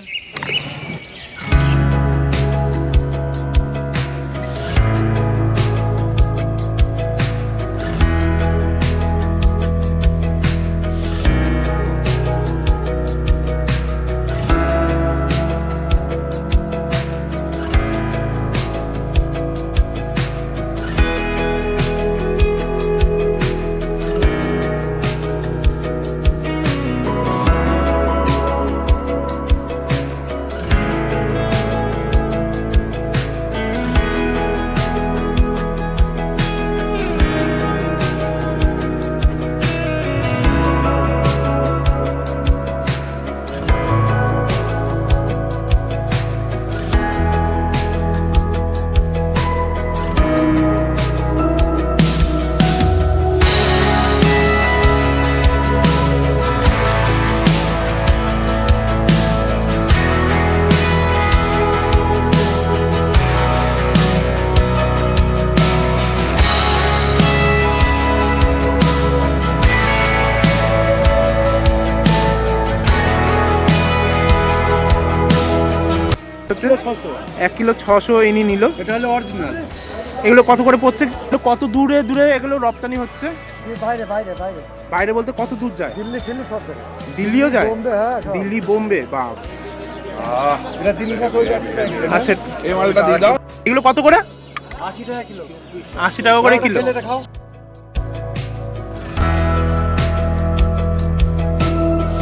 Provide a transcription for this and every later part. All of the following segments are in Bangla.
হচ্ছে এক কিলো ছশো ইনি নিল। এটা হলো অরিজিনাল এগুলো কত করে পড়ছে? কত দূরে দূরে এগুলো রপ্তানি হচ্ছে? বাইরে বাইরে বাইরে। বাইরে বলতে কত দূর যায়? দিল্লি ফিল্লি সব দিল্লিও যায়? বোম্বে হ্যাঁ দিল্লি বোম্বে বা হয়ে যাচ্ছে আচ্ছা এই মালটা দিয়ে দাও। এগুলো কত করে? আশি টাকা কিলো। আশি টাকা করে কিলো। খাও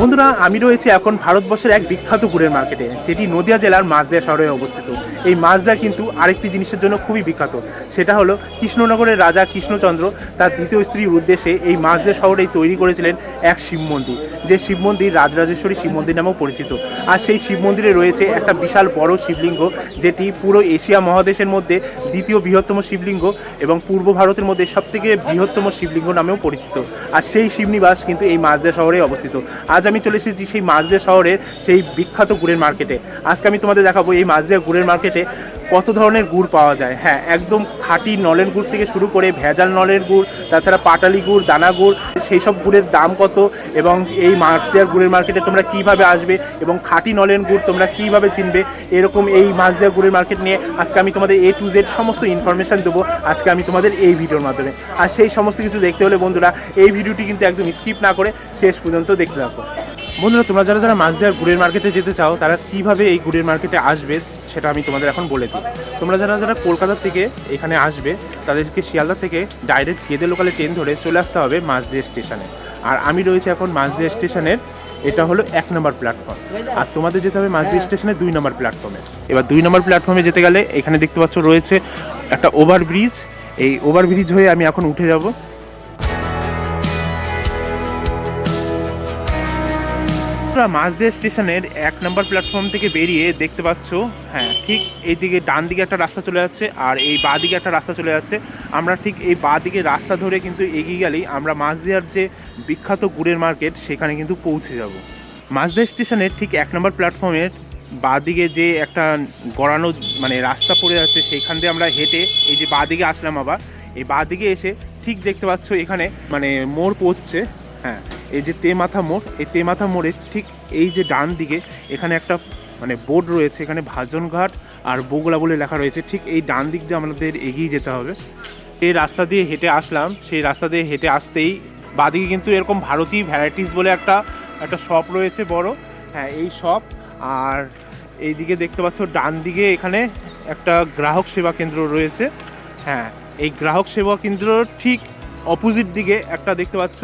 বন্ধুরা, আমি রয়েছে এখন ভারতবর্ষের এক বিখ্যাত গুড়ের মার্কেটে, যেটি নদিয়া জেলার মাছদিয়া শহরে অবস্থিত। এই মাছদা কিন্তু আরেকটি জিনিসের জন্য খুবই বিখ্যাত। সেটা হলো কৃষ্ণনগরের রাজা কৃষ্ণচন্দ্র তার দ্বিতীয় স্ত্রীর উদ্দেশ্যে এই মাছদা শহরেই তৈরি করেছিলেন এক শিব মন্দির, যে শিব মন্দির রাজরাজেশ্বরী শিব মন্দির নামেও পরিচিত। আর সেই শিব মন্দিরে রয়েছে একটা বিশাল বড় শিবলিঙ্গ, যেটি পুরো এশিয়া মহাদেশের মধ্যে দ্বিতীয় বৃহত্তম শিবলিঙ্গ এবং পূর্ব ভারতের মধ্যে সবথেকে বৃহত্তম শিবলিঙ্গ নামেও পরিচিত। আর সেই শিবনিবাস কিন্তু এই মাছদা শহরে অবস্থিত। আজ আমি চলে এসেছি সেই মাছদা শহরের সেই বিখ্যাত গুড়ের মার্কেটে। আজকে আমি তোমাদের দেখাবো এই মাছদা গুড়ের মার্কেটে কত ধরনের গুড় পাওয়া যায়? হ্যাঁ একদম খাঁটি নলেন গুড় থেকে শুরু করে ভেজাল নলের গুড়, তাছাড়া পাটালি গুড়, দানা গুড়, সেই সব গুড়ের দাম কত? এবং এই মাছদিয়ার গুড়ের মার্কেটে তোমরা কীভাবে আসবে? এবং খাঁটি নলেন গুড় তোমরা কীভাবে চিনবে? এরকম এই মাছদিয়া গুড়ের মার্কেট নিয়ে আজকে আমি তোমাদের এ টু জেড সমস্ত ইনফরমেশন দেবো। আজকে আমি তোমাদের এই ভিডিওর মাধ্যমে। আর সেই সমস্ত কিছু দেখতে হলে বন্ধুরা, এই ভিডিওটি কিন্তু একদম স্কিপ না করে শেষ পর্যন্ত দেখতে থাকো। বন্ধুরা, তোমরা যারা যারা মাছ দেওয়ার গুড়ের মার্কেটে যেতে চাও, তারা কীভাবে এই গুড়ের মার্কেটে আসবে? সেটা আমি তোমাদের এখন বলে দিই। তোমরা যারা যারা কলকাতা থেকে এখানে আসবে তাদেরকে শিয়ালদা থেকে ডাইরেক্ট গেদে লোকালে ট্রেন ধরে চলে আসতে হবে মাঝদিয়া স্টেশনে আর আমি রয়েছে এখন মাঝদিয়া স্টেশনের এটা হলো এক নম্বর প্ল্যাটফর্ম আর তোমাদের যেতে হবে মাঝদিয়া স্টেশনে দুই নম্বর প্ল্যাটফর্মে এবার দুই নম্বর প্ল্যাটফর্মে যেতে গেলে এখানে দেখতে পাচ্ছ রয়েছে একটা ওভারব্রিজ এই ওভারব্রিজ হয়ে আমি এখন উঠে যাব। তোমরা মাঝদিয়া স্টেশনের এক নম্বর প্ল্যাটফর্ম থেকে বেরিয়ে দেখতে পাচ্ছ হ্যাঁ ঠিক এইদিকে ডান দিকে একটা রাস্তা চলে যাচ্ছে আর এই বাঁ দিকে একটা রাস্তা চলে যাচ্ছে। আমরা ঠিক এই বাঁ দিকে রাস্তা ধরে কিন্তু এগিয়ে গেলেই আমরা মাঝদিয়ার যে বিখ্যাত গুড়ের মার্কেট, সেখানে কিন্তু পৌঁছে যাব। মাঝদিয়া স্টেশনের ঠিক এক নম্বর প্ল্যাটফর্মের বাঁ দিকে যে একটা গড়ানো মানে রাস্তা পড়ে যাচ্ছে, সেইখান দিয়ে আমরা হেঁটে এই যে বাঁ দিকে আসলাম আবার, এই বাঁ দিকে এসে ঠিক দেখতে পাচ্ছ এখানে মানে মোড় পড়ছে। হ্যাঁ এই যে তে মাথা মোড়, এই তে মাথা মোড়ের ঠিক এই যে ডান দিকে এখানে একটা মানে বোর্ড রয়েছে, এখানে ভাজনঘাট আর বগুলা বলে লেখা রয়েছে, ঠিক এই ডান দিক দিয়ে আমাদের এগিয়ে যেতে হবে। এই রাস্তা দিয়ে হেঁটে আসলাম, সেই রাস্তা দিয়ে হেঁটে আসতেই বাদিকে কিন্তু এরকম ভারতী ভ্যারাইটিস বলে একটা একটা শপ রয়েছে বড়। হ্যাঁ এই শপ আর এইদিকে দেখতে পাচ্ছ ডান দিকে এখানে একটা গ্রাহক সেবা কেন্দ্র রয়েছে। হ্যাঁ এই গ্রাহক সেবা কেন্দ্র ঠিক অপোজিট দিকে একটা দেখতে পাচ্ছ,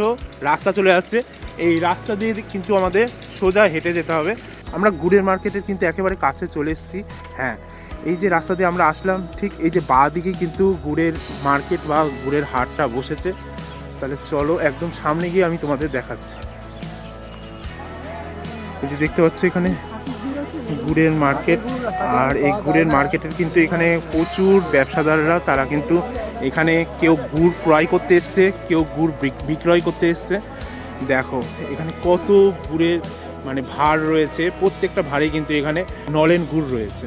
রাস্তা চলে যাচ্ছে এই রাস্তা দিয়ে কিন্তু আমাদের সোজা হেঁটে যেতে হবে। আমরা গুড়ের মার্কেটের কিন্তু একেবারে কাছে চলে এসেছি। হ্যাঁ এই যে রাস্তা দিয়ে আমরা আসলাম, ঠিক এই যে বাঁ দিকে কিন্তু গুড়ের মার্কেট বা গুড়ের হাটটা বসেছে। তাহলে চলো একদম সামনে গিয়ে আমি তোমাদের দেখাচ্ছি। এই যে দেখতে পাচ্ছ এখানে গুড়ের মার্কেট। আর এই গুড়ের মার্কেটের কিন্তু এখানে প্রচুর ব্যবসাদাররা, তারা কিন্তু এখানে কেউ গুড় ক্রয় করতে এসছে, কেউ গুড় বিক- বিক্রয় করতে এসছে। দেখো, এখানে কত গুড়ের মানে ভার রয়েছে। প্রত্যেকটা ভারে কিন্তু এখানে নলেন গুড় রয়েছে।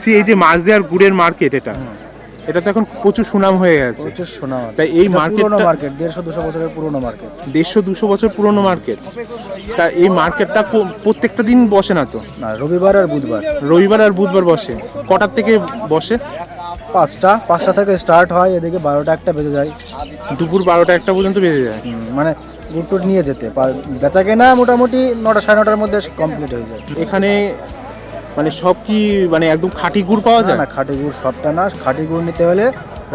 বলছি এই যে মাছ দেওয়ার গুড়ের মার্কেট এটা। এটা তো এখন প্রচুর সুনাম হয়ে গেছে। প্রচুর সুনাম তাই এই এটা মার্কেটটা- পুরোনো মার্কেট দেড়শো দুশো বছরের পুরনো মার্কেট দেড়শো দুশো বছর পুরনো মার্কেট তা এই মার্কেটটা প্রত্যেকটা দিন বসে না তো? না রবিবার আর বুধবার। রবিবার আর বুধবার বসে। কটার থেকে বসে? পাঁচটা পাঁচটা থেকে স্টার্ট হয় এদিকে বারোটা একটা বেজে যায়। দুপুর বারোটা একটা পর্যন্ত বেজে যায়। মানে গুড় নিয়ে যেতে। বেচা কেনা মোটামুটি নটা সাড়ে নটার মধ্যে কমপ্লিট হয়ে যায়। এখানে মানে সব কি মানে একদম খাঁটি গুড় পাওয়া যায়? না খাঁটি গুড় সবটা না খাঁটি গুড় নিতে হলে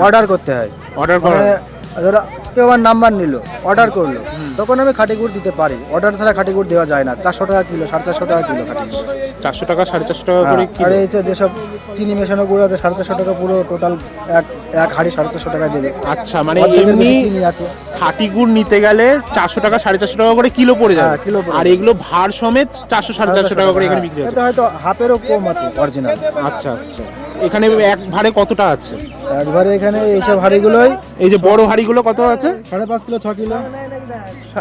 অর্ডার করতে হয়। অর্ডার করা মানে ধরো কেউ আমার নাম্বার নিল অর্ডার করল তখন আমি খাঁটি গুড় দিতে পারি। অর্ডার ছাড়া খাঁটি গুড় দেওয়া যায় না চারশো টাকা কিলো সাড়ে চারশো টাকা কিলো খাঁটি চারশো টাকা সাড়ে চারশো টাকা করে হ্যাঁ, আর এই যে যেসব চিনি মেশানো গুড় আছে সাড়ে চারশো টাকা পুরো টোটাল এক এক হাঁড়ি সাড়ে চারশো টাকা দেবে। আচ্ছা মানে এমনি চিনি আছে। খাঁটি গুড় নিতে গেলে চারশো টাকা সাড়ে চারশো টাকা করে কিলো পড়ে যাবে। হ্যাঁ, কিলো আর এগুলো ভার সমেত চারশো সাড়ে চারশো টাকা করে এখানে বিক্রি হ্যাঁ, এটা হয়তো হাফেরও কম আছে অরিজিনাল আচ্ছা আচ্ছা। এখানে এক ভাড়ে কতটা আছে? একবারে এখানে এইসব হাঁড়িগুলোই এই যে বড় হাড়িগুলো কত আছে? সাড়ে পাঁচ কিলো ছ কিলো।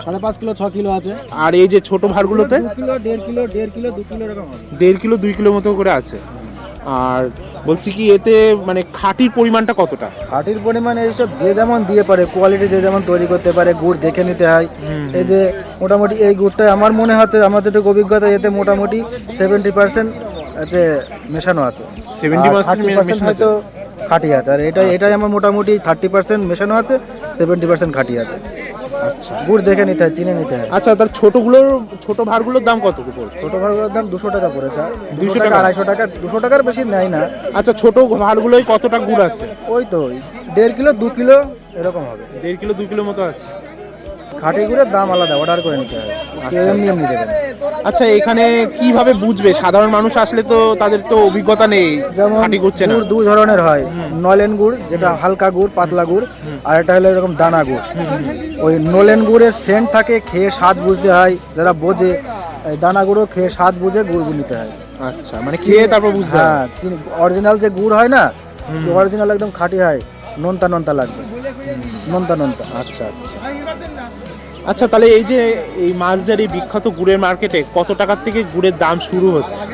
সাড়ে পাঁচ কিলো ছ কিলো আছে। আর এই যে ছোট ভাড়গুলোতে? দু কিলো দেড় কিলো দেড় কিলো দু কিলো এরকম হবে। দেড় কিলো দুই কিলো মতো করে আছে। আর বলছি কি এতে মানে খাঁটির পরিমাণটা কতটা? হাটির পরিমাণ এইসব যে যেমন দিয়ে পারে কোয়ালিটি যে যেমন তৈরি করতে পারে গুড় দেখে নিতে হয়। এই যে মোটামুটি এই গুড়টা আমার মনে হচ্ছে আমার যেটুকু অভিজ্ঞতা এতে মোটামুটি সেভেন্টি পার্সেন্ট আছে মেশানো আছে। 70% থার্টি পার্সেন্ট হয়তো খাঁটি আছে। আর এটা এটাই আমার মোটামুটি থার্টি পার্সেন্ট মেশানো আছে সেভেন্টি পার্সেন্ট খাঁটি আছে। আচ্ছা। গুড় দেখে নিতে হয় চিনে নিতে হয়। আচ্ছা তার ছোটগুলোর ছোট ভাড়গুলোর দাম কত পড়ছে ছোটো ভাড়গুলোর দাম দুশো টাকা পড়েছে। 200 দুশো টাকা? আড়াইশো টাকা দুশো টাকার বেশি নেয় না। আচ্ছা ছোট ভাড়গুলোয় কতটা গুড় আছে? ওই তো দেড় কিলো দু কিলো এরকম হবে। দেড় কিলো দু কিলো মতো আছে। খাঁটি গুড়ের দাম আলাদা অর্ডার করে নিতে হয় কেউ এমনি এমনি আচ্ছা এখানে কীভাবে বুঝবে? সাধারণ মানুষ আসলে তো তাদের তো অভিজ্ঞতা নেই যেমন খাঁটি করছে না। গুড় দু ধরনের হয়। নলেন গুড় যেটা হালকা গুড় পাতলা গুড় আর এটা হলো এরকম দানা গুড়। ওই নলেন গুড়ের সেন্ট থাকে খেয়ে স্বাদ বুঝতে হয়। যারা বোঝে এই দানা গুঁড়ো খেয়ে স্বাদ বুঝে গুড় নিতে হয়। আচ্ছা মানে খেয়ে তারপর বুঝতে হবে হ্যাঁ অরিজিনাল যে গুড় হয় না অরিজিনাল একদম খাঁটি হয়। নোনতা নোনতা লাগবে। নোনতা নোনতা। আচ্ছা আচ্ছা। আচ্ছা তাহলে এই যে এই মাছদের এই বিখ্যাত গুড়ের মার্কেটে কত টাকার থেকে গুড়ের দাম শুরু হচ্ছে?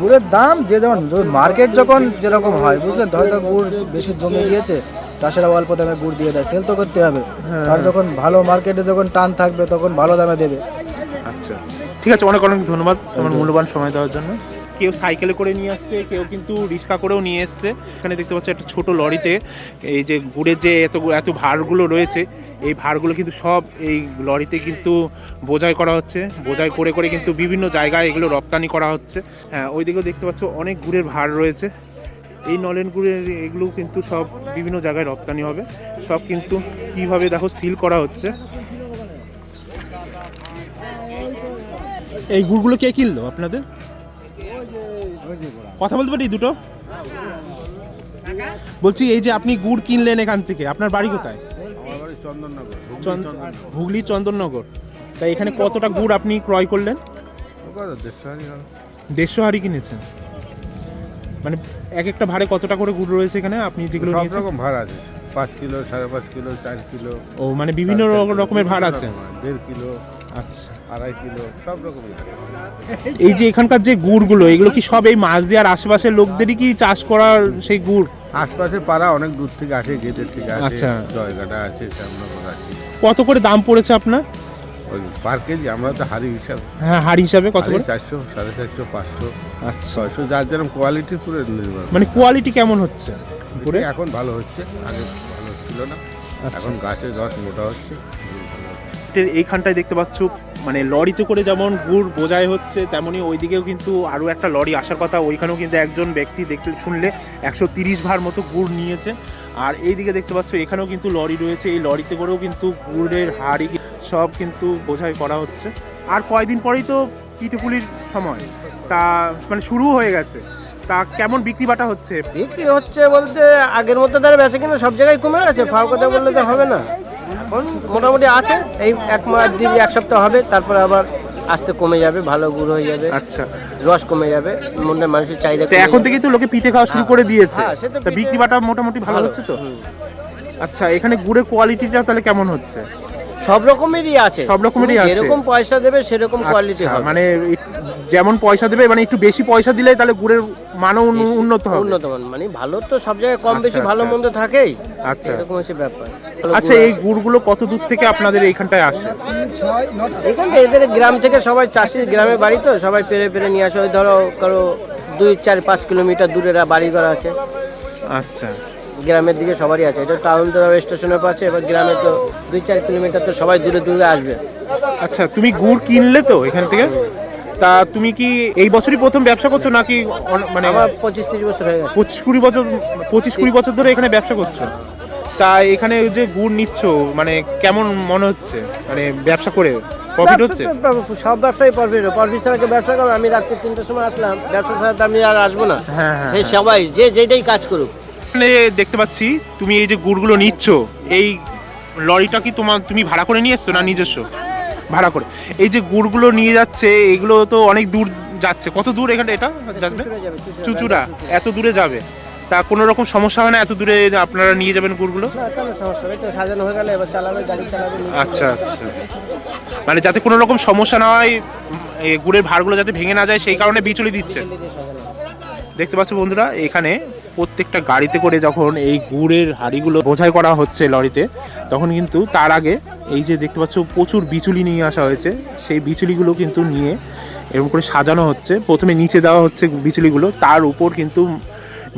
গুড়ের দাম যে যেমন মার্কেট যখন যেরকম হয় বুঝলেন হয়তো গুড় বেশি জমে গিয়েছে চাষেরা অল্প দামে গুড় দিয়ে দেয় সেল তো করতে হবে। হ্যাঁ। আর যখন ভালো মার্কেটে যখন টান থাকবে তখন ভালো দামে দেবে। আচ্ছা ঠিক আছে অনেক অনেক ধন্যবাদ তোমার মূল্যবান সময় দেওয়ার জন্য। কেউ সাইকেলে করে নিয়ে আসছে, কেউ কিন্তু রিক্সা করেও নিয়ে এসছে। এখানে দেখতে পাচ্ছি একটা ছোট লরিতে এই যে গুড়ের যে এত এত ভারগুলো রয়েছে, এই ভারগুলো কিন্তু সব এই লরিতে কিন্তু বোঝাই করা হচ্ছে। বোঝাই করে করে কিন্তু বিভিন্ন জায়গায় এগুলো রপ্তানি করা হচ্ছে। হ্যাঁ ওইদিকেও দেখতে পাচ্ছ অনেক গুড়ের ভার রয়েছে। এই নলেন গুড়ের এগুলো কিন্তু সব বিভিন্ন জায়গায় রপ্তানি হবে। সব কিন্তু কীভাবে দেখো সিল করা হচ্ছে। এই গুড়গুলো কে কিনলো আপনাদের? কথা বলতে পারি দুটো? বলছি এই যে আপনি গুড় কিনলেন এখান থেকে আপনার বাড়ি কোথায়? হুগলি চন্দননগর। তাই এখানে কতটা গুড় আপনি ক্রয় করলেন? দেড়শো হাড়ি কিনেছেন। মানে এক একটা ভাড়ে কতটা করে গুড় রয়েছে এখানে? আপনি যেগুলো সব রকম ভাড় আছে। পাঁচ কিলো সাড়ে পাঁচ কিলো চার কিলো ও মানে বিভিন্ন রকমের ভাড় আছে। দেড় কিলো আচ্ছা আড়াই কিলো সব রকমই আছে। এই যে এখানকার যে গুড়গুলো এগুলো কি সব এই মাছ দেওয়ার আশেপাশের লোকদেরই কি চাষ করার সেই গুড়? আশপাশে পাড়া অনেক দূর থেকে আসে গেটের থেকে আসে আচ্ছা। জয়গাটা আছে শ্যামনগর আছে। কত করে দাম পড়েছে আপনার? ওই পার কেজি আমরা তো হাড়ি হিসাব। হ্যাঁ হাড়ি হিসাবে কত করে? চারশো সাড়ে চারশো পাঁচশো। আচ্ছা। ছয়শো যার যেরকম কোয়ালিটির পুরো নির্ভর। মানে কোয়ালিটি কেমন হচ্ছে? করে এখন ভালো হচ্ছে আগে ভালো ছিল না। আচ্ছা। এখন গাছের রস মোটা হচ্ছে। এইখানটায় দেখতে পাচ্ছ মানে লরিতে করে যেমন গুড় বোঝাই হচ্ছে, তেমনি ওইদিকেও কিন্তু আরও একটা লরি আসার কথা, ওইখানেও কিন্তু একজন ব্যক্তি দেখতে শুনলে একশো তিরিশ ভার মতো গুড় নিয়েছে। আর এইদিকে দেখতে পাচ্ছ, এখানেও কিন্তু লরি রয়েছে, এই লরিতে করেও কিন্তু গুড়ের হাড়ি সব কিন্তু বোঝাই করা হচ্ছে। আর কয়দিন পরেই তো পিঠেপুলির সময়। তা মানে শুরু হয়ে গেছে। তা কেমন বিক্রি বাটা হচ্ছে? বিক্রি হচ্ছে বলতে আগের মতো তার বেচে কিনা সব জায়গায় কমে গেছে ফাও কথা বললে তো হবে না। এখন মোটামুটি আছে। এই এক মাস দিন এক সপ্তাহ হবে তারপর আবার আস্তে কমে যাবে ভালো গুড় হয়ে যাবে। আচ্ছা। রস কমে যাবে মনে মানুষের চাহিদা তো এখন। থেকেই তো লোকে পিঠে খাওয়া শুরু করে দিয়েছে। হ্যাঁ, তো বিক্রি বাটা মোটামুটি ভালো হচ্ছে তো? আচ্ছা এখানে গুড়ের কোয়ালিটিটা তাহলে কেমন হচ্ছে? সব রকমেরই আছে। সব রকমেরই আছে। যেরকম পয়সা দেবে সেরকম কোয়ালিটি আচ্ছা, হবে। মানে যেমন পয়সা দেবে মানে একটু বেশি পয়সা দিলে তাহলে গুড়ের মানও উন্নত হবে। উন্নত মান মানে ভালো তো সব জায়গায় কম বেশি আচ্ছা, ভালো আচ্ছা, মন্দ থাকেই। আচ্ছা। এরকম হচ্ছে ব্যাপার। আচ্ছা এই গুড়গুলো কত দূর থেকে আপনাদের এইখানটায় আসে? এখানে এদের গ্রাম থেকে সবাই চাষি গ্রামে বাড়ি তো সবাই পেরে পেরে নিয়ে আসে। ওই ধরো কারও দুই চার পাঁচ কিলোমিটার দূরে বাড়ি ঘর আছে। আচ্ছা। গ্রামের দিকে সবারই আছে। এটা টাউন তো স্টেশনের পাশে এবার গ্রামে তো দুই চার কিলোমিটার তো সবাই দূরে দূরে আসবে। আচ্ছা তুমি গুড় কিনলে তো এখান থেকে? তা তুমি কি এই বছরই প্রথম ব্যবসা করছ নাকি মানে আমার পঁচিশ তিরিশ বছর হয়ে গেছে। পঁচিশ কুড়ি বছর পঁচিশ কুড়ি বছর ধরে এখানে ব্যবসা করছ? তা এখানে যে গুড় নিচ্ছ মানে কেমন মনে হচ্ছে? মানে ব্যবসা করে প্রফিট হচ্ছে? সব ব্যবসায়ী প্রফিট প্রফিট ছাড়া ব্যবসা করো আমি রাত্রি তিনটার সময় আসলাম ব্যবসা ছাড়া তো আমি আর আসব না। হ্যাঁ হ্যাঁ। সবাই যে যেটাই কাজ করুক। এখানে দেখতে পাচ্ছি তুমি এই যে গুড়গুলো নিচ্ছ এই লরিটা কি তোমার তুমি ভাড়া করে নিয়ে এসছো না নিজস্ব? ভাড়া করে। এই যে গুড়গুলো নিয়ে যাচ্ছে এগুলো তো অনেক দূর যাচ্ছে। কত দূর এখানে এটা যাবে চুচুড়া চুচুড়া। এত দূরে যাবে। তা কোনো রকম সমস্যা হয় না এত দূরে আপনারা নিয়ে যাবেন গুড়গুলো? আচ্ছা আচ্ছা। মানে যাতে কোনো রকম সমস্যা না হয় গুড়ের ভাড়গুলো যাতে ভেঙে না যায় সেই কারণে বিচলি দিচ্ছে। দেখতে পাচ্ছ বন্ধুরা এখানে প্রত্যেকটা গাড়িতে করে যখন এই গুড়ের হাড়িগুলো বোঝাই করা হচ্ছে লরিতে, তখন কিন্তু তার আগে এই যে দেখতে পাচ্ছ প্রচুর বিচুলি নিয়ে আসা হয়েছে, সেই বিচুলিগুলো কিন্তু নিয়ে এরকম করে সাজানো হচ্ছে। প্রথমে নিচে দেওয়া হচ্ছে বিচুলিগুলো, তার উপর কিন্তু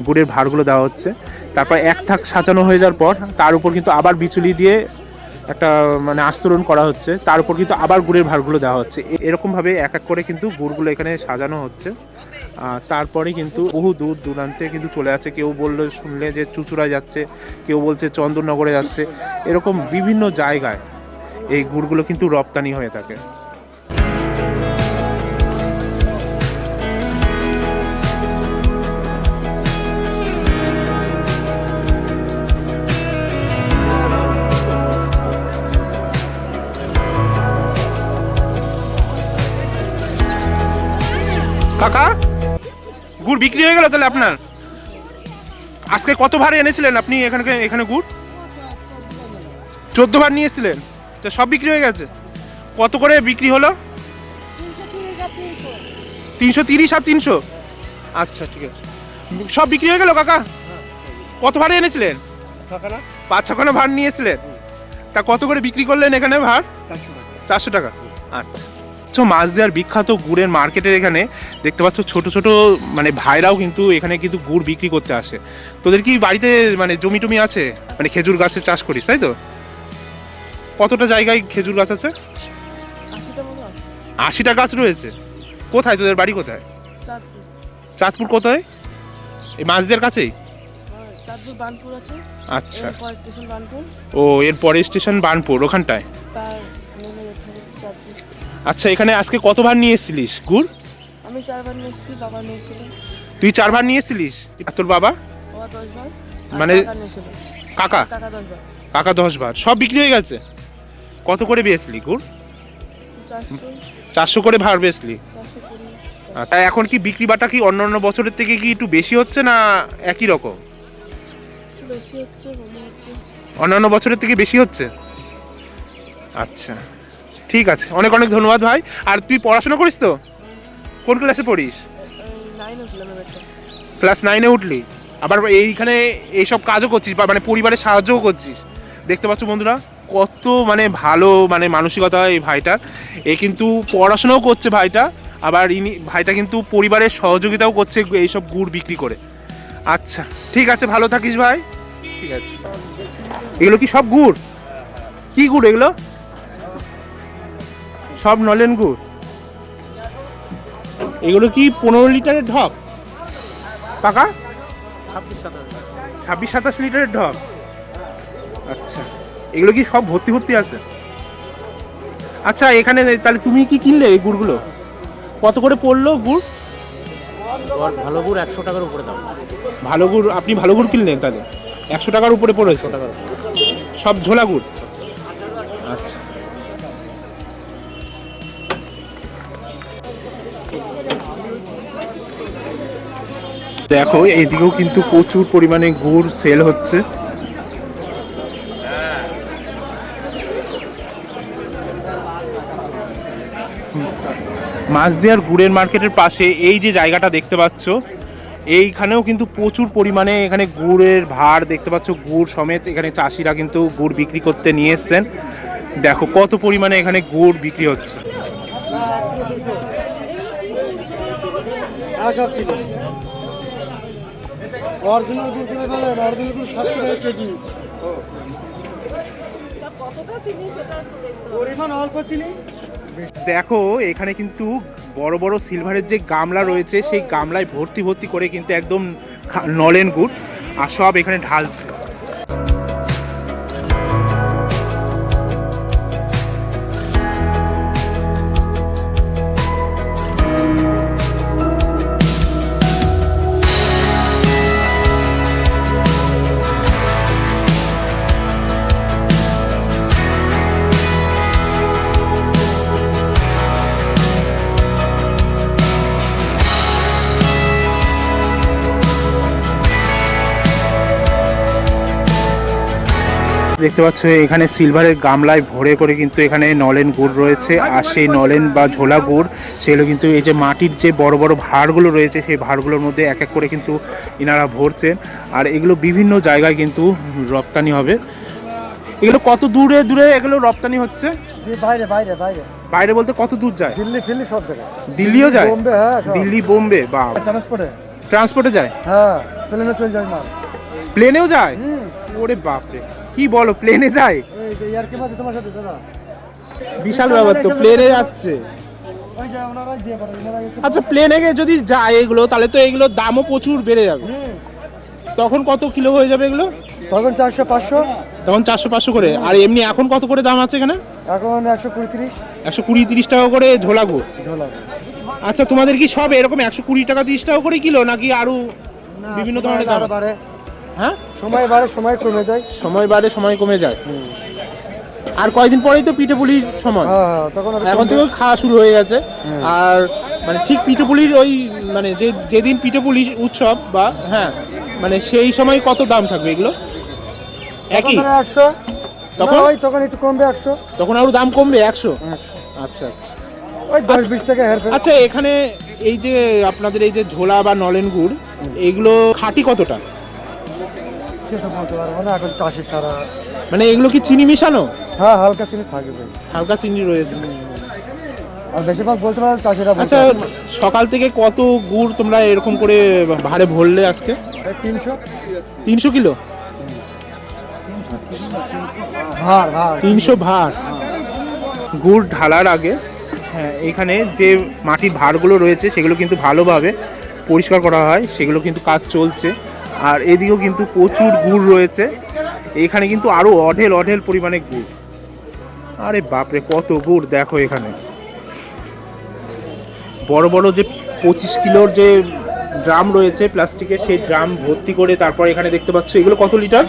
গুড়ের ভাড়গুলো দেওয়া হচ্ছে। তারপর এক থাক সাজানো হয়ে যাওয়ার পর তার উপর কিন্তু আবার বিচুলি দিয়ে একটা মানে আস্তরণ করা হচ্ছে। তার উপর কিন্তু আবার গুড়ের ভাড়গুলো দেওয়া হচ্ছে। এরকমভাবে এক এক করে কিন্তু গুড়গুলো এখানে সাজানো হচ্ছে। তারপরে কিন্তু বহু দূর দূরান্তে কিন্তু চলে যাচ্ছে কেউ বলল, শুনলে যে চুচুড়া যাচ্ছে, কেউ বলছে চন্দননগরে যাচ্ছে। এরকম বিভিন্ন জায়গায় এই গুড়গুলো কিন্তু রপ্তানি হয়ে থাকে। কাকা? গুড় বিক্রি হয়ে গেল তাহলে আপনার? আজকে কত ভারে এনেছিলেন আপনি এখানে এখানে গুড়? চোদ্দ ভার নিয়েছিলেন? তো সব বিক্রি হয়ে গেছে? কত করে বিক্রি হলো? তিনশো তিরিশ আর তিনশো? আচ্ছা ঠিক আছে। সব বিক্রি হয়ে গেল কাকা? কত ভারে এনেছিলেন? পাঁচ ছখানা ভার নিয়েছিলেন। তা কত করে বিক্রি করলেন এখানে ভার চারশো টাকা। আচ্ছা। তো মাছ দেওয়ার বিখ্যাত গুড়ের মার্কেটের এখানে দেখতে পাচ্ছ ছোট ছোট মানে ভাইরাও কিন্তু এখানে কিন্তু গুড় বিক্রি করতে আসে। তোদের কি বাড়িতে মানে জমি টমি আছে? মানে খেজুর গাছের চাষ করিস তাই তো? কতটা জায়গায় খেজুর গাছ আছে? আশিটা গাছ রয়েছে। কোথায় তোদের বাড়ি কোথায়? চাঁদপুর। কোথায়? এই মাছদের কাছেই? আচ্ছা। ও এরপরে স্টেশন বানপুর ওখানটায়? আচ্ছা এখানে আজকে কতবার নিয়ে এসেছিলিস? গুড়? আমি চারবার নিয়ে এসেছি বাবা নিয়েছিল তুই চারবার নিয়ে এসেছিলিস? আর তোর বাবা? মানে- কাকা কাকা? দশ বার সব বিক্রি হয়ে গেছে? কত করে বেচলি গুড়? চারশো। করে ভার বেচলি? আচ্ছা এখন কি বিক্রি বাটা কি অন্য অন্য বছরের থেকে কি একটু বেশি হচ্ছে না একই রকম? বেশি হচ্ছে হচ্ছে। অন্যান্য বছরের থেকে বেশি হচ্ছে? আচ্ছা। ঠিক আছে অনেক অনেক ধন্যবাদ ভাই। আর তুই পড়াশোনা করিস তো? কোন ক্লাসে পড়িস? ক্লাস নাইনে উঠলি? আবার এইখানে এইসব কাজও করছিস বা মানে পরিবারের সাহায্যও করছিস। দেখতে পাচ্ছ বন্ধুরা কত মানে ভালো মানে মানসিকতা এই ভাইটার এ কিন্তু পড়াশোনাও করছে ভাইটা আবার ইনি ভাইটা কিন্তু পরিবারের সহযোগিতাও করছে এইসব গুড় বিক্রি করে। আচ্ছা ঠিক আছে ভালো থাকিস ভাই। ঠিক আছে। এগুলো কি সব গুড়? কি গুড় এগুলো? সব নলেন গুড় এগুলো কি পনেরো লিটারের ঢক পাকা? ছাব্বিশ সাতাশ লিটারের ঢক আচ্ছা। এগুলো কি সব ভর্তি ভর্তি আছে? আচ্ছা এখানে তাহলে তুমি কি কিনলে এই গুড়গুলো? কত করে পড়ল গুড়? ভালো গুড় একশো টাকার উপরে দাম। ভালো গুড় আপনি ভালো গুড় কিনলেন তাহলে। একশো টাকার উপরে পড়েছে। সব ঝোলা গুড়। দেখো, এদিকেও কিন্তু প্রচুর পরিমাণে গুড় সেল হচ্ছে। মাছদিয়ার গুড়ের মার্কেটের পাশে এই যে জায়গাটা দেখতে পাচ্ছ, এইখানেও কিন্তু প্রচুর পরিমাণে এখানে গুড়ের ভার দেখতে পাচ্ছ, গুড় সমেত এখানে চাষিরা কিন্তু গুড় বিক্রি করতে নিয়ে এসছেন। দেখো, কত পরিমাণে এখানে গুড় বিক্রি হচ্ছে। অরিজিনাল গুড় কিনে পাবেন অরিজিনাল গুড় সাতশো টাকা কেজি। পরিমাণ অল্প চিনি। দেখো এখানে কিন্তু বড় বড় সিলভারের যে গামলা রয়েছে সেই গামলায় ভর্তি ভর্তি করে কিন্তু একদম খা- নলেন গুড় আর সব এখানে ঢালছে। দেখতে পাচ্ছ এখানে সিলভারের গামলায় ভরে করে কিন্তু এখানে নলেন গুড় রয়েছে। আর সেই নলেন বা ঝোলা গুড় সেগুলো কিন্তু এই যে মাটির যে বড় বড় ভাঁড়গুলো রয়েছে সেই ভাঁড়গুলোর মধ্যে এক এক করে কিন্তু ইনারা ভরছেন। আর এগুলো বিভিন্ন জায়গায় কিন্তু রপ্তানি হবে। এগুলো কত দূরে দূরে এগুলো রপ্তানি হচ্ছে? বাইরে বাইরে বাইরে। বাইরে বলতে কত দূর যায়? দিল্লি ফিল্লি সব জায়গায়। দিল্লিও যায়? বোম্বে হ্যাঁ দিল্লি বোম্বে বা ট্রান্সপোর্টে ট্রান্সপোর্টে যায়? হ্যাঁ প্লেনে চলে যায় মাল। প্লেনেও যায়? ওরে বাপরে। কি বলো প্লেনে যায়? বিশাল ব্যাপার তো প্লেনে যাচ্ছে। আচ্ছা প্লেনে গিয়ে যদি যায় এগুলো তাহলে তো এগুলোর দামও প্রচুর বেড়ে যাবে। তখন কত কিলো হয়ে যাবে এগুলো? তখন চারশো পাঁচশো। তখন চারশো পাঁচশো করে। আর এমনি এখন কত করে দাম আছে এখানে? এখন একশো কুড়ি তিরিশ। একশো কুড়ি তিরিশ টাকা করে ঝোলা গুড় আচ্ছা তোমাদের কি সব এরকম একশো কুড়ি টাকা তিরিশ টাকা করে কিলো নাকি আরও বিভিন্ন ধরনের দাম হ্যাঁ? সময় বাড়ে সময় কমে যায়। সময় বাড়ে সময় কমে যায়। আর কয়েকদিন পরেই তো পিঠে পুলির সময়। হ্যাঁ হ্যাঁ তখন এখন। থেকে খাওয়া শুরু হয়ে গেছে। আর মানে ঠিক পিঠেপুলির ওই মানে যে যেদিন পিঠেপুলি উৎসব বা হ্যাঁ মানে সেই সময় কত দাম থাকবে এগুলো? একই? একশো। তখন? ওই তখন একটু কমবে একশো। তখন আরও দাম কমবে একশো? আচ্ছা আচ্ছা। ওই দশ বিশ টাকা হেরফের আচ্ছা এখানে এই যে আপনাদের এই যে ঝোলা বা নলেন গুড় এগুলো খাঁটি কতটা? সেটা বলতে পারব না এখন চাষি ছাড়া। মানে এগুলো কি চিনি মিশানো? হ্যাঁ হালকা চিনি থাকবে হালকা চিনি রয়েছে। আর বেশিরভাগ বলতে পারো চাষিরা আচ্ছা সকাল থেকে কত গুড় তোমরা এরকম করে ভাড়ে ভরলে আজকে? তিনশো। তিনশো কিলো? ভার ভার। তিনশো ভার। গুড় ঢালার আগে হ্যাঁ এখানে যে মাটির ভাঁড়গুলো রয়েছে সেগুলো কিন্তু ভালোভাবে পরিষ্কার করা হয় সেগুলো কিন্তু কাজ চলছে। আর এদিকেও কিন্তু প্রচুর গুড় রয়েছে। এখানে কিন্তু আরও অঢেল অঢেল পরিমাণে গুড়। আরে বাপরে, কত গুড়, দেখো এখানে। বড় বড় যে পঁচিশ কিলোর যে ড্রাম রয়েছে প্লাস্টিকের, সেই ড্রাম ভর্তি করে তারপর এখানে দেখতে পাচ্ছ, এগুলো কত লিটার?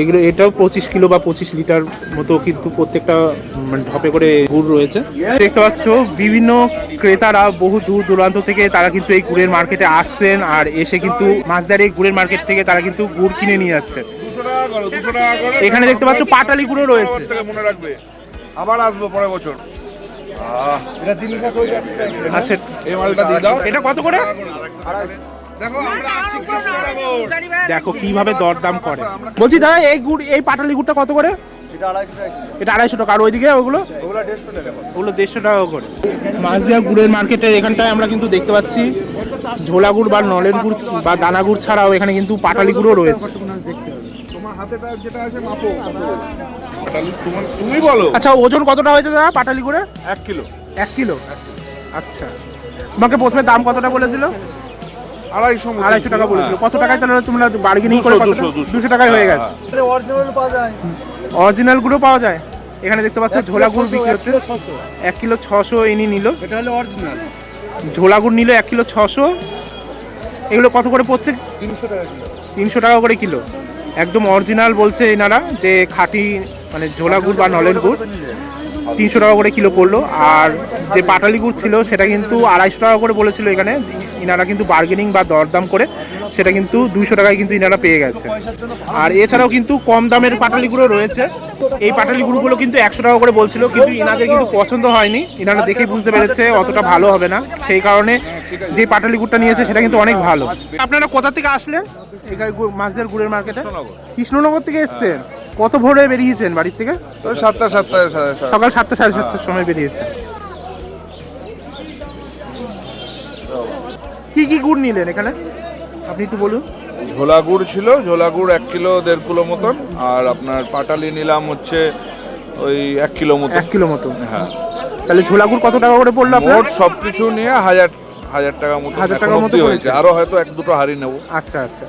এগুলো এটাও পঁচিশ কিলো বা পঁচিশ লিটার মতো কিন্তু প্রত্যেকটা মানে ঢপে করে গুড় রয়েছে। দেখতে পাচ্ছ বিভিন্ন ক্রেতারা বহু দূর দূরান্ত থেকে তারা কিন্তু এই গুড়ের মার্কেটে আসছেন আর এসে কিন্তু মাছদার এই গুড়ের মার্কেট থেকে তারা কিন্তু গুড় কিনে নিয়ে যাচ্ছে। দুশো টাকা করো দুশো টাকা করে। এখানে দেখতে পাচ্ছ পাটালি গুঁড়ো রয়েছে। মনে রাখবে। আবার আসব পরের বছর। আচ্ছা। এই মালটা দিয়ে দাও। এটা কত করে? দেখো আমরা আছি কৃষ্ণনগর। দেখো কীভাবে দরদাম করে। বলছি দাদা এই গুড় এই পাটালি গুড়টা কত করে? এটা আড়াইশো টাকা আর ওইদিকে ওগুলো? ওগুলো দেড়শো টাকা করে। গুড়ের মার্কেটের এখানটায় আমরা কিন্তু দেখতে পাচ্ছি ঝোলা গুড় বা নলেন গুড় বা দানা গুড় ছাড়াও এখানে কিন্তু পাটালি রয়েছে। তোমার হাতে যেটা আছে মাপো। তাহলে তোমার তুমি বলো। আচ্ছা ওজন কতটা হয়েছে দাদা পাটালি গুড়ে? এক কিলো। এক কিলো? আচ্ছা। তোমাকে প্রথমে দাম কতটা বলেছিল? আড়াইশো আড়াইশো টাকা ছিল, বলেছিল। হ্যাঁ। কত টাকায় তাহলে তোমরা বার্গেনিং করে দুশো, টাকায় হয়ে গেছে। অরিজিনাল পাওয়া যায়। অরিজিনাল গুঁড়ো পাওয়া যায়। এখানে দেখতে পাচ্ছ ঝোলা গুড় বিক্রি হচ্ছে। এক কিলো ছশো। ইনি নিল। এটা হলো অরিজিনাল ঝোলা গুড় নিল এক কিলো ছশো। এগুলো কত করে পড়ছে? তিনশো টাকা তিনশো টাকা করে কিলো। একদম অরিজিনাল বলছে এনারা যে খাঁটি মানে ঝোলা গুড় বা নলেন গুড়। তিনশো টাকা করে কিলো করল আর যে পাটালি গুড় ছিল, সেটা কিন্তু আড়াইশো টাকা করে বলেছিল এখানে। ইনারা কিন্তু বার্গেনিং বা দরদাম করে সেটা কিন্তু দুইশো টাকায় কিন্তু ইনারা পেয়ে গেছে। আর এছাড়াও কিন্তু কম দামের পাটালি গুঁড়ো রয়েছে। এই পাটালি গুঁড়োগুলো কিন্তু একশো টাকা করে বলছিল কিন্তু ইনাদের কিন্তু পছন্দ হয়নি। ইনারা দেখেই বুঝতে পেরেছে অতটা ভালো হবে না। সেই কারণে যে পাটালি গুড়টা নিয়েছে সেটা কিন্তু অনেক ভালো। আপনারা কোথা থেকে আসলেন? এখানে মাছদের গুড়ের মার্কেটে। কৃষ্ণনগর। থেকে এসছেন? কত ভোরে বেরিয়েছেন বাড়ির থেকে? সাতটা সাতটা সাতটা। সকাল সাতটা সাড়ে সাতটার সময় বেরিয়েছে কি কি গুড় নিলেন এখানে? আপনি একটু বলুন। ঝোলা গুড় ছিল ঝোলা গুড় এক কিলো দেড় কিলো মতন আর আপনার পাটালি নিলাম হচ্ছে ওই এক কিলো মতন। এক কিলো মতো হ্যাঁ। তাহলে ঝোলা গুড় কত টাকা করে পড়ল আপনার? মোট সবকিছু নিয়ে হাজার হাজার টাকা মতো হাজার টাকার মতো হয়েছে। আরও হয়তো এক দুটো হাড়ি নেব। আচ্ছা আচ্ছা।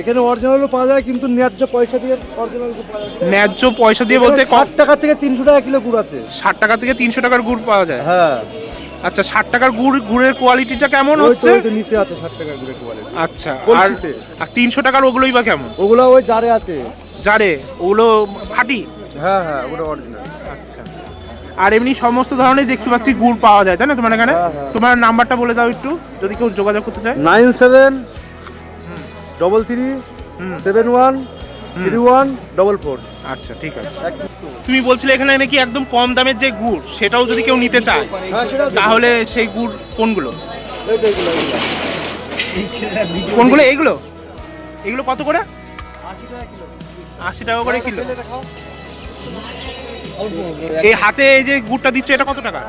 এখানে অরিজিনালও পাওয়া যায় কিন্তু ন্যায্য পয়সা দিয়ে অরিজিনাল পাওয়া যায়। ন্যায্য পয়সা দিয়ে বলতে ষাট টাকা থেকে তিনশো টাকা কিলো গুড় আছে। ষাট টাকা থেকে তিনশো টাকার গুড় পাওয়া যায়? হ্যাঁ। আচ্ছা ষাট টাকার গুড় গুড়ের কোয়ালিটিটা কেমন হচ্ছে? নিচে আছে ষাট টাকা গুড়ের কোয়ালিটি আচ্ছা আর আর তিনশো টাকার ওগুলোই বা কেমন? ওগুলো ওই জারে আছে। জারে? ওগুলো ফাটি হ্যাঁ হ্যাঁ ওগুলো অরিজিনাল আচ্ছা। আর এমনি সমস্ত ধরনের দেখতে পাচ্ছি গুড় পাওয়া যায় তাই না তোমার এখানে? হ্যাঁ, হ্যাঁ। তোমার নাম্বারটা বলে দাও একটু যদি কেউ যোগাযোগ করতে চায়। Nine seven double three seven one three one double four. আচ্ছা ঠিক আছে। তুমি বলছিলে এখানে নাকি একদম কম দামের যে গুড় সেটাও যদি কেউ নিতে চায় হ্যাঁ তাহলে সেই গুড় কোনগুলো? কোনগুলো? এইগুলো? এগুলো কত করে? আশি টাকা করে কিলো। এই হাতে এই যে গুড়টা দিচ্ছে এটা কত টাকা?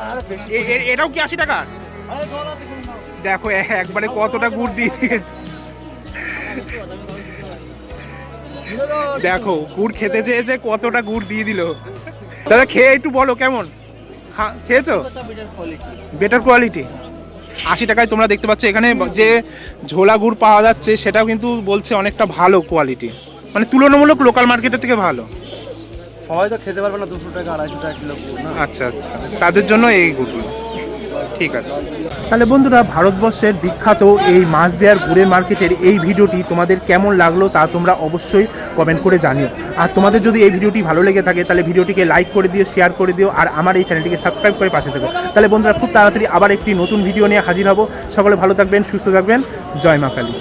এটাও কি আশি টাকা? দেখো একবারে কতটা গুড় দিয়ে দিয়েছে। দেখো গুড় খেতে চেয়েছে কতটা গুড় দিয়ে দিল। দাদা খেয়ে একটু বলো কেমন? খেয়েছো? বেটার কোয়ালিটি আশি টাকায় তোমরা দেখতে পাচ্ছ এখানে যে ঝোলা গুড় পাওয়া যাচ্ছে সেটাও কিন্তু বলছে অনেকটা ভালো কোয়ালিটি মানে তুলনামূলক লোকাল মার্কেটের থেকে ভালো। সবাই তো খেতে পারবে না দুশো টাকা আড়াইশো টাকা কিলো আচ্ছা আচ্ছা। তাদের জন্য এই গুড়গুলো। ঠিক আছে। তাহলে বন্ধুরা, ভারতবর্ষের বিখ্যাত এই মাছ দেওয়ার গুড়ের মার্কেটের এই ভিডিওটি তোমাদের কেমন লাগল তা তোমরা অবশ্যই কমেন্ট করে জানিও। আর তোমাদের যদি এই ভিডিওটি ভালো লেগে থাকে, তাহলে ভিডিওটিকে লাইক করে দিও শেয়ার করে দিও, আর আমার এই চ্যানেলটিকে সাবস্ক্রাইব করে পাশে থেকো। তাহলে বন্ধুরা, খুব তাড়াতাড়ি আবার একটি নতুন ভিডিও নিয়ে হাজির হব। সকলে ভালো থাকবেন, সুস্থ থাকবেন। জয় মা কালী।